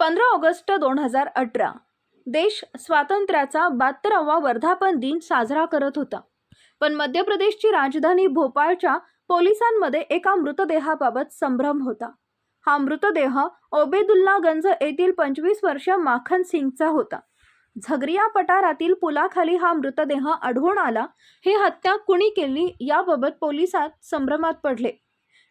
पंधरा ऑगस्ट दोन हजार अठरा. देश स्वातंत्र्याचा बहात्तरावा वर्धापन दिन साजरा करत होता. पण मध्य प्रदेशची राजधानी भोपाळच्या पोलिसांमध्ये एका मृतदेहाबाबत संभ्रम होता. हा मृतदेह ओबेदुल्लागंज येथील पंचवीस वर्षीय माखन सिंगचा होता. झगरिया पठारातील पुलाखाली हा मृतदेह आढळून आला. ही हत्या कुणी केली याबाबत पोलिसात संभ्रमात पडले.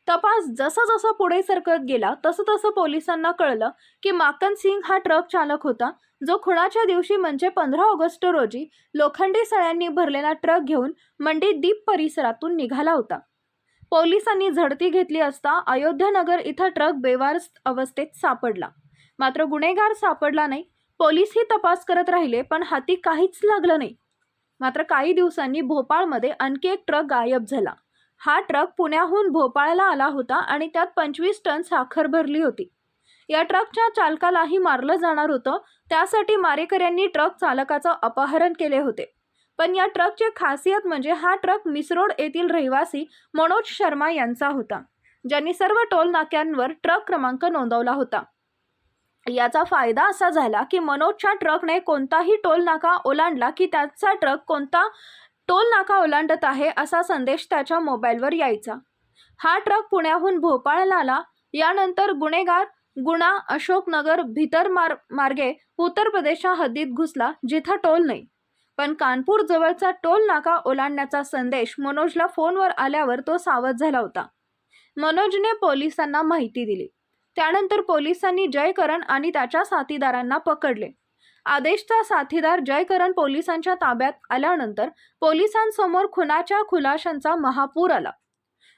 तपास जसा जसा पुढे सरकत गेला तसं तसं पोलिसांना कळलं की माकन सिंग हा ट्रक चालक होता जो खुणाच्या दिवशी म्हणजे पंधरा ऑगस्ट रोजी लोखंडी सळ्यांनी भरलेला ट्रक घेऊन मंडी दीप परिसरातून निघाला होता. पोलिसांनी झडती घेतली असता अयोध्यानगर इथं ट्रक बेवार अवस्थेत सापडला. मात्र गुन्हेगार सापडला नाही पोलीसही तपास करत राहिले पण हाती काहीच लागलं नाही. मात्र काही दिवसांनी भोपाळमध्ये आणखी एक ट्रक गायब झाला. हा ट्रक पुण्याहून भोपाळला आला होता आणि त्यात पंचवीस टन साखर भरली होती. या ट्रकच्या चालकालाही मारलं जाणार होतं त्यासाठी मारेकऱ्यांनी ट्रक चालकाचं अपहरण केले होते. पण या ट्रकची खासियत म्हणजे हा ट्रक मिसरोड येथील रहिवासी मनोज शर्मा यांचा होता ज्यांनी सर्व टोल नाक्यांवर ट्रक क्रमांक नोंदवला होता. याचा फायदा असा झाला की मनोजच्या ट्रकने कोणताही टोल नाका ओलांडला की त्याचा ट्रक कोणता टोल नाका ओलांडत आहे असा संदेश त्याच्या मोबाईलवर यायचा. हा ट्रक पुण्याहून भोपाळला आला यानंतर गुन्हेगार गुणा अशोकनगर भितर मार मार्गे उत्तर प्रदेशच्या हद्दीत घुसला जिथं टोल नाही. पण कानपूर जवळचा टोल नाका ओलांडण्याचा संदेश मनोजला फोनवर आल्यावर तो सावध झाला होता. मनोजने पोलिसांना माहिती दिली. त्यानंतर पोलिसांनी जयकरण आणि त्याच्या साथीदारांना पकडले. आदेशचा साथीदार जयकरण पोलिसांच्या ताब्यात आल्यानंतर पोलिसांसमोर खुनाच्या खुलाशांचा महापूर आला.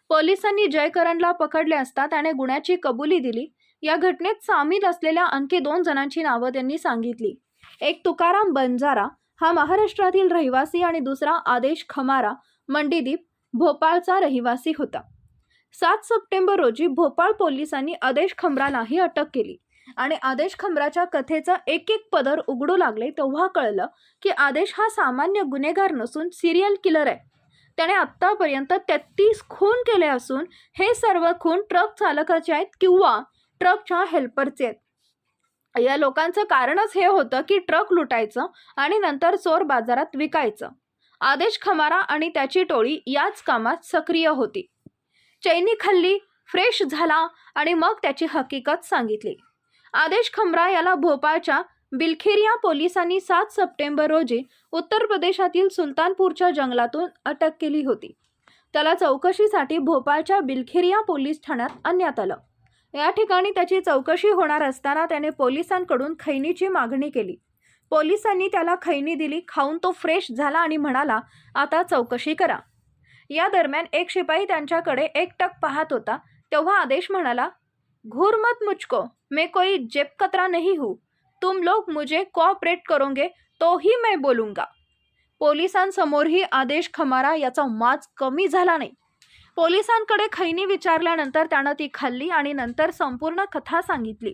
पोलिसांनी जयकरणला पकडले असता त्याने गुन्ह्याची कबुली दिली. या घटनेत सामील असलेल्या आणखी दोन जणांची नावं त्यांनी सांगितली. एक तुकाराम बंजारा हा महाराष्ट्रातील रहिवासी आणि दुसरा आदेश खमारा मंडीदीप भोपाळचा रहिवासी होता. सात सप्टेंबर रोजी भोपाळ पोलिसांनी आदेश खमरालाही अटक केली. आणि आदेश खमराच्या कथेचं एक एक पदर उघडू लागले तेव्हा कळलं की आदेश हा सामान्य गुन्हेगार नसून सिरियल किलर आहे. त्याने आत्तापर्यंत तेहतीस खून केले असून हे सर्व खून ट्रक चालकाचे आहेत किंवा ट्रकच्या हेल्परचे आहेत. या लोकांचं कारणच हे होतं की ट्रक लुटायचं आणि नंतर चोर बाजारात विकायचं. आदेश खमारा आणि त्याची टोळी याच कामात सक्रिय होती. चैनी खाल्ली फ्रेश झाला आणि मग त्याची हकीकत सांगितली. आदेश खमरा याला भोपाळच्या बिलखेरिया पोलिसांनी सात सप्टेंबर रोजी उत्तर प्रदेशातील सुलतानपूरच्या जंगलातून अटक केली होती. त्याला चौकशीसाठी भोपाळच्या बिलखेरिया पोलीस ठाण्यात आणण्यात आलं. या ठिकाणी त्याची चौकशी होणार असताना त्याने पोलिसांकडून खैनीची मागणी केली. पोलिसांनी त्याला खैनी दिली खाऊन तो फ्रेश झाला आणि म्हणाला आता चौकशी करा. या दरम्यान एक शिपाई त्यांच्याकडे एकटक पाहत होता. तेव्हा आदेश म्हणाला घूर मत मैं कोई जेब कतरा नहीं हूँ। तुम लोग मुझे कोऑपरेट करोगे तो ही मैं बोलूंगा। पोलिसांसमोरही आदेश खमारा याचा माज कमी झाला नाही। पोलिसांकडे खैनी विचारल्यानंतर त्यानं ती खाल्ली आणि नंतर संपूर्ण कथा सांगितली.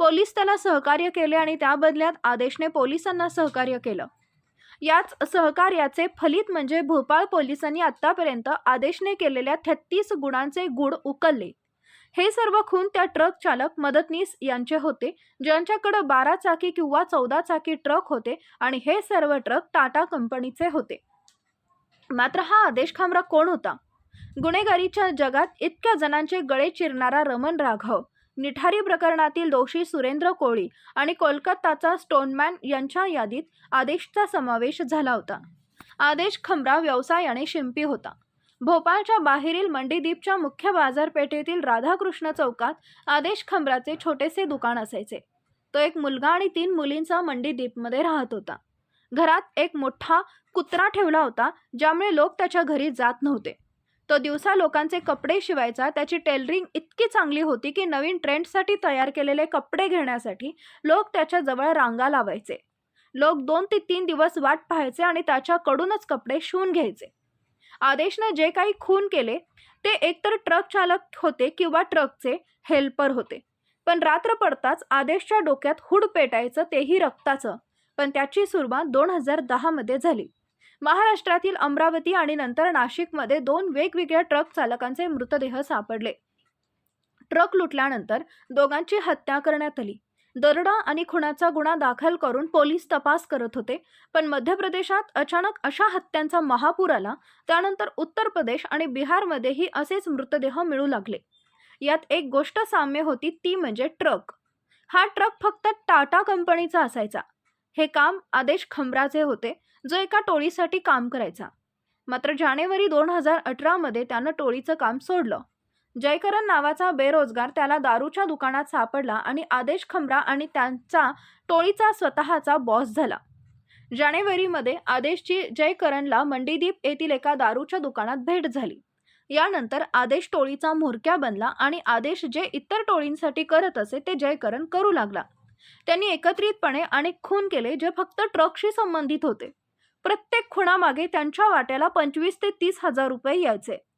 पोलीस त्याला सहकार्य केले आणि त्या बदल्यात आदेशने पोलिसांना सहकार्य केलं. याच सहकार्याचे फलित म्हणजे भोपाळ पोलिसांनी आतापर्यंत आदेशने केलेल्या थत्तीस गुणांचे गुण उकलले. हे सर्व खून त्या ट्रक चालक मदतनीस यांचे होते ज्यांच्याकडे बारा चाकी किंवा चौदा चाकी ट्रक होते आणि हे सर्व ट्रक टाटा कंपनीचे होते. मात्र हा आदेश खामरा कोण होता? गुन्हेगारीच्या जगात इतक्या जणांचे गळे चिरणारा रमन राघव निठारी प्रकरणातील दोषी सुरेंद्र कोळी आणि कोलकाताचा स्टोनमॅन यांच्या यादीत आदेशचा समावेश झाला होता. आदेश खमरा व्यवसायाने शिंपी होता. भोपाळच्या बाहेरील मंडीदीपच्या मुख्य बाजारपेठेतील राधाकृष्ण चौकात आदेश खंबराचे छोटेसे दुकान असायचे. तो एक मुलगा आणि तीन मुलींचा मंडीदीपमध्ये राहत होता. घरात एक मोठा कुत्रा ठेवला होता ज्यामुळे लोक त्याच्या घरी जात नव्हते. तो दिवसा लोकांचे कपडे शिवायचा त्याची टेलरिंग इतकी चांगली होती की नवीन ट्रेंडसाठी तयार केलेले कपडे घेण्यासाठी लोक त्याच्याजवळ रांगा लावायचे. लोक दोन ते तीन दिवस वाट पाहायचे आणि त्याच्याकडूनच कपडे शिवून घ्यायचे. आदेशनं जे काही खून केले ते एकतर ट्रक चालक होते किंवा ट्रकचे हेल्पर होते. पण रात्र पडताच आदेशच्या डोक्यात हुड पेटायचं तेही रक्ताचं. पण त्याची सुरुवात दोन हजार दहामध्ये झाली. महाराष्ट्रातील अमरावती आणि नंतर नाशिकमध्ये दोन वेगवेगळ्या ट्रक चालकांचे मृतदेह सापडले. ट्रक लुटल्यानंतर दोघांची हत्या करण्यात आली. दरोडा आणि खुणाचा गुन्हा दाखल करून पोलीस तपास करत होते. पण मध्य प्रदेशात अचानक अशा हत्यांचा महापूर आला त्यानंतर उत्तर प्रदेश आणि बिहारमध्येही असेच मृतदेह मिळू लागले. यात एक गोष्ट साम्य होती ती म्हणजे ट्रक. हा ट्रक फक्त टाटा कंपनीचा असायचा. हे काम आदेश खंबराचे होते जो एका टोळीसाठी काम करायचा. मात्र जानेवारी दोन हजार अठरामध्ये त्यानं टोळीचं काम सोडलं. जयकरण नावाचा बेरोजगार त्याला दारूच्या दुकानात सापडला आणि आदेश खमरा आणि त्यांचा टोळीचा स्वतःचा बॉस झाला. जानेवारीमध्ये आदेशची जयकरणला मंडीदीप येथील एका दारूच्या दुकानात भेट झाली. यानंतर आदेश टोळीचा म्होरक्या बनला आणि आदेश जे इतर टोळींसाठी करत असे ते जयकरण करू लागला. त्यांनी एकत्रितपणे अनेक खून केले जे फक्त ट्रकशी संबंधित होते. प्रत्येक खुणामागे त्यांच्या वाट्याला पंचवीस ते तीस हजार रुपये यायचे.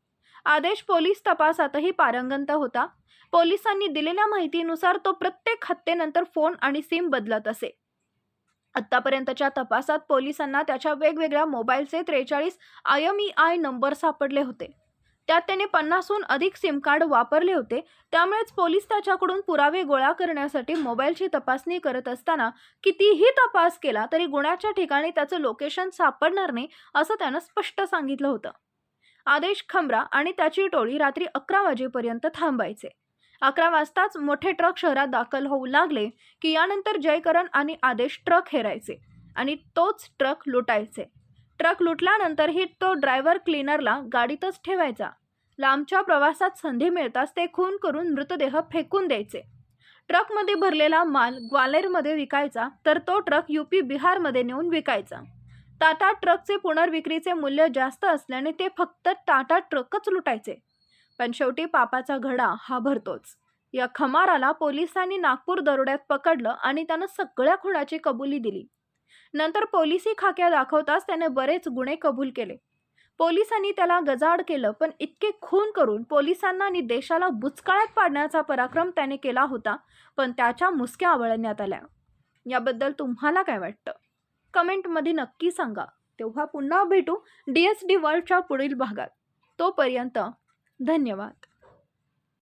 आदेश पोलीस तपासातही पारंगत होता. पोलिसांनी दिलेल्या माहितीनुसार तो प्रत्येक हत्येनंतर फोन आणि सिम बदलत असे. आतापर्यंतच्या तपासात पोलिसांना त्याच्या वेगवेगळ्या मोबाईलचे त्रेचाळीस I M E I number सापडले होते. त्यात त्याने पन्नासहून अधिक सिम कार्ड वापरले होते. त्यामुळेच पोलीस त्याच्याकडून पुरावे गोळा करण्यासाठी मोबाईलची तपासणी करत असताना कितीही तपास केला तरी गुन्ह्याच्या ठिकाणी त्याचं लोकेशन सापडणार नाही असं त्यानं स्पष्ट सांगितलं होतं. आदेश खंबरा आणि त्याची टोळी रात्री अकरा वाजेपर्यंत थांबायचे. अकरा वाजताच मोठे ट्रक शहरात दाखल होऊ लागले की यानंतर जयकरण आणि आदेश ट्रक हेरायचे आणि तोच ट्रक लुटायचे. ट्रक लुटल्यानंतरही तो ड्रायव्हर क्लीनरला गाडीतच ठेवायचा. लांबच्या प्रवासात संधी मिळताच ते खून करून मृतदेह फेकून द्यायचे. ट्रकमध्ये भरलेला माल ग्वालेरमध्ये विकायचा तर तो ट्रक युपी बिहारमध्ये नेऊन विकायचा. टाटा ट्रकचे पुनर्विक्रीचे मूल्य जास्त असल्याने ते फक्त टाटा ट्रकच लुटायचे. पण शेवटी पापाचा घडा हा भरतोच. या खमाराला पोलिसांनी नागपूर दरोड्यात पकडलं आणि त्यानं सगळ्या खुणाची कबुली दिली. नंतर पोलिसी खाक्या दाखवताच त्याने बरेच गुन्हे कबूल केले. पोलिसांनी त्याला गजाड केलं पण इतके खून करून पोलिसांना आणि देशाला बुचकाळ्यात पाडण्याचा पराक्रम त्याने केला होता पण त्याच्या मुसक्या आवळण्यात आल्या. याबद्दल तुम्हाला काय वाटतं? कमेंटमध्ये नक्की सांगा. तेव्हा पुन्हा भेटू डी एस डी वर्ल्डच्या पुढील भागात. तोपर्यंत धन्यवाद.